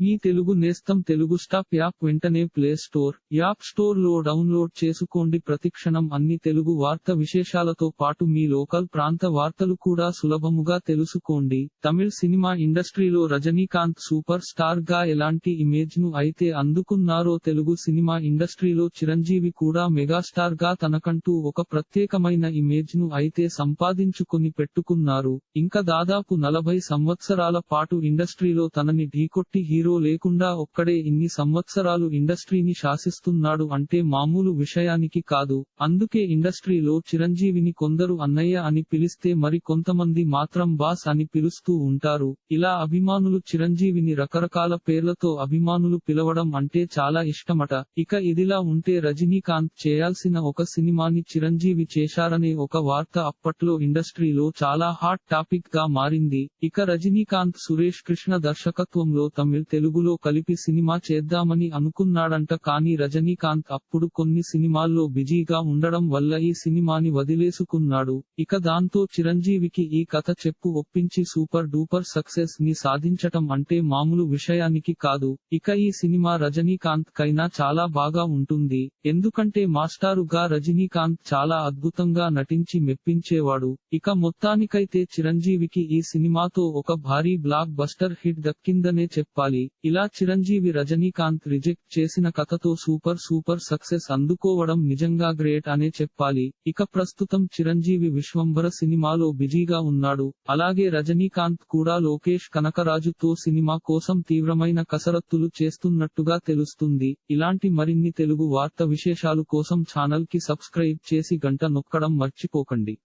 మీ తెలుగు నేస్తం Telugu stop app వెంటనే play store app స్టోర్లో డౌన్లోడ్ చేసుకోండి. ప్రతిక్షణం అన్ని తెలుగు వార్త విశేషాలతో పాటు మీ లోకల్ ప్రాంత వార్తలు కూడా సులభముగా తెలుసుకోండి. తమిళ్ సినిమా ఇండస్ట్రీలో రజనీకాంత్ సూపర్ స్టార్గా ఎలాంటి ఇమేజ్ను అయితే అందుకున్నారో తెలుగు సినిమా ఇండస్ట్రీలో చిరంజీవి కూడా మెగాస్టార్గా తనకంటూ ఒక ప్రత్యేకమైన ఇమేజ్ను అయితే సంపాదించుకొని పెట్టుకున్నారు. ఇంకా దాదాపు నలభై సంవత్సరాల పాటు ఇండస్ట్రీలో తనని ఢీకొట్టి హీరో లేకుండా ఒక్కడే ఇన్ని సంవత్సరాలు ఇండస్ట్రీని శాసిస్తున్నాడు అంటే మామూలు విషయానికి కాదు. అందుకే ఇండస్ట్రీలో చిరంజీవిని కొందరు అన్నయ్య అని పిలిస్తే మరి కొంతమంది మాత్రం బాస్ అని పిలుస్తూ ఉంటారు. ఇలా అభిమానులు చిరంజీవిని రకరకాల పేర్లతో అభిమానులు పిలవడం అంటే చాలా ఇష్టమట. ఇక ఇదిలా ఉంటే రజనీకాంత్ చేయాల్సిన ఒక సినిమాని చిరంజీవి చేశారనే ఒక వార్త అప్పట్లో ఇండస్ట్రీలో చాలా హాట్ టాపిక్గా మారింది. ఇక రజనీకాంత్ సురేష్ కృష్ణ దర్శకత్వంలో తమిళ్ తెలుగులో కలిపి సినిమా చేద్దామని అనుకున్నాడంట కానీ రజనీకాంత్ అప్పుడు కొన్ని సినిమాల్లో బిజీగా ఉండడం వల్ల ఈ సినిమాని వదిలేసుకున్నాడు. ఇక దాంతో చిరంజీవికి ఈ కథ చెప్పు ఒప్పించి సూపర్ డూపర్ సక్సెస్ని సాధించటం అంటే మామూలు విషయానికి కాదు. ఇక ఈ సినిమా రజనీకాంత్ కైనా చాలా బాగా ఉంటుంది. ఎందుకంటే మాస్టారుగా రజనీకాంత్ చాలా అద్భుతంగా నటించి మెప్పించేవాడు. ఇక మొత్తానికైతే చిరంజీవికి ఈ సినిమాతో ఒక భారీ బ్లాక్ బస్టర్ హిట్ దక్కిందనే చెప్పాలి. ఇలా చిరంజీవి రజనీకాంత్ రిజెక్ట్ చేసిన కథతో సూపర్ సూపర్ సక్సెస్ అందుకోవడం నిజంగా గ్రేట్ అనే చెప్పాలి. ఇక ప్రస్తుతం చిరంజీవి విశ్వంభర సినిమాలో బిజీగా ఉన్నాడు. అలాగే రజనీకాంత్ కూడా లోకేష్ కనకరాజుతో సినిమా కోసం తీవ్రమైన కసరత్తులు చేస్తున్నట్టుగా తెలుస్తుంది. ఇలాంటి మరిన్ని తెలుగు వార్త విశేషాలు కోసం ఛానల్కి సబ్స్క్రైబ్ చేసి గంట నొక్కడం మర్చిపోకండి.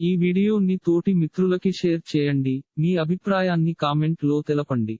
ఈ వీడియోని తోటి మిత్రులకి షేర్ చేయండి. మీ అభిప్రాయాన్ని కామెంట్లో తెలపండి.